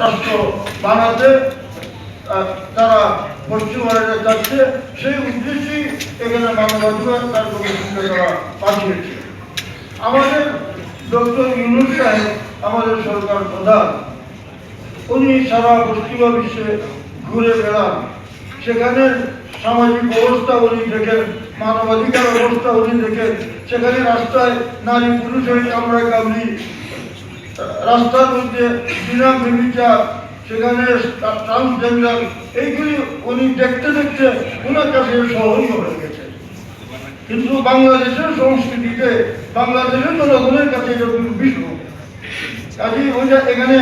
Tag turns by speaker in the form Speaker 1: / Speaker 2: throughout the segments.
Speaker 1: রাষ্ট্র বানাতে তারা পশ্চিমবঙ্গে যাচ্ছে। সেই উদ্দেশ্যেই এখানে মানবাধিকার তার কমিশনকে তারা পাঠিয়েছে। আমাদের ডক্টর ইউনুস সাহেব, আমাদের সরকার প্রধান, উনি সারা পশ্চিমা বিশ্বে ঘুরে বেড়ান। সেখানে সামাজিক অবস্থা উনি দেখেন, মানবাধিকার অবস্থা উনি দেখেন। সেখানে রাস্তায় নারী পুরুষ পুরুষের কামড়া কামড়ি রাস্তার মধ্যে বিনা বেবিচার, সেখানে ট্রান্সজেন্ডার, এইগুলি উনি দেখতে দেখতে ওনার কাছে সহজ হয়ে গেছে। কিন্তু বাংলাদেশের সংস্কৃতিতে বাংলাদেশের জনগণের কাছে এটা কিন্তু বিষ্ণু কাজে ওইটা এখানে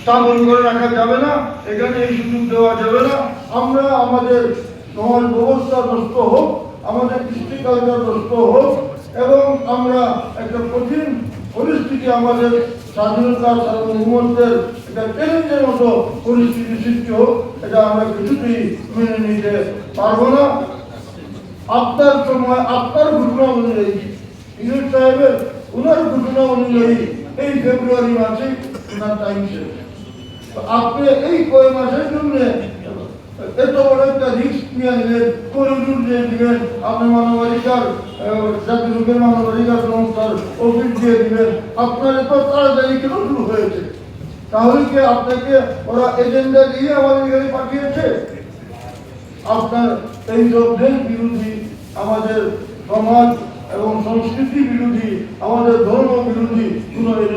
Speaker 1: স্থাপন করে রাখা যাবে না, এখানে এই সুযোগ দেওয়া যাবে না। আমরা আমাদের সমাজ ব্যবস্থা নষ্ট হোক, আমাদের কৃষ্টি কালচার নষ্ট হোক, এবং আমরা একটা আমাদের স্বাধীনতা সার্বভৌমত্বের একটা চ্যালেঞ্জের মতো পরিস্থিতি সৃষ্টি হোক, এটা আমরা কিছুতেই মেনে নিতে পারব না। আপনার সময়, আপনার ঘটনা অনুযায়ী ইউনুস সাহেবের ওনার ঘটনা অনুযায়ী এই ফেব্রুয়ারি মাসে ওনার টাইম শেষ। আপনি এই কয় মাসের জন্য এত বড় একটা রিস্ক নিয়ে নিলেন করিডোর দিয়ে দিবেন, আপনি মানবাধিকার জাতীয় মানবাধিকার সংস্থার অফিস দিয়ে দিবেন, আপনার এত তাড়াতাড়ি কেন হয়েছে? তাহলে কি আপনাকে ওরা এজেন্ডা দিয়ে আমাদের এখানে পাঠিয়েছে? আপনার এই দেশ বিরোধী আমাদের সমাজ এবং সংস্কৃতি বিরোধী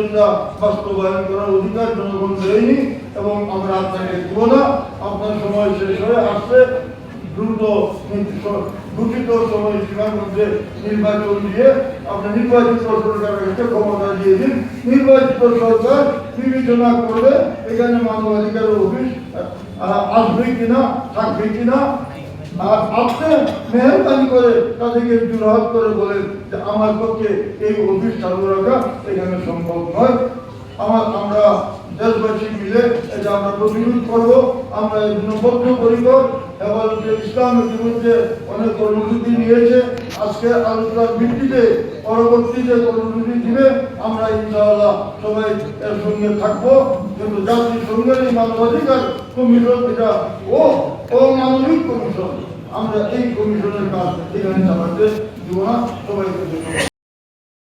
Speaker 1: কোনো বাস্তবায়ন করার অধিকার জনগণ দেয়নি এবং আমরা আপনাকে দেব না। আপনার সময় শেষ হয়ে আসছে। দ্রুত গঠিত সময় সীমার মধ্যে নির্বাচন দিয়ে আপনি নির্বাচিত সরকারের কাছে ক্ষমতা দিয়ে দিন। নির্বাচিত সরকার বিবেচনা করবে এখানে মানবাধিকার অফিস আসবে কিনা, থাকবে কিনা। আর আপনি মেহরবানি করে তাদেরকে জোরহাত করে বলেন যে আমার পক্ষে এই অফিস চালু রাখা এখানে সম্ভব নয়। আমার আমরা দেশবাসী মিলে এটা আমরা প্রতিরোধ করব। আমরা এই জন্য বদ্ধপরিকর হেফাজতে ইসলামের বিরুদ্ধে অনেক কর্মসূচি নিয়েছে। আজকে আলোচনার ভিত্তিতে পরবর্তী যে কর্মসূচি দিবে, আমরা ইনশাআল্লাহ সবাই এর সঙ্গে থাকব। কিন্তু জাতিসংঘের এই মানবাধিকার কমিশন এটা ও অমানবিক কমিশন। আমরা এই কমিশনের কাজ এখানে চালাতে দিব না। সবাইকে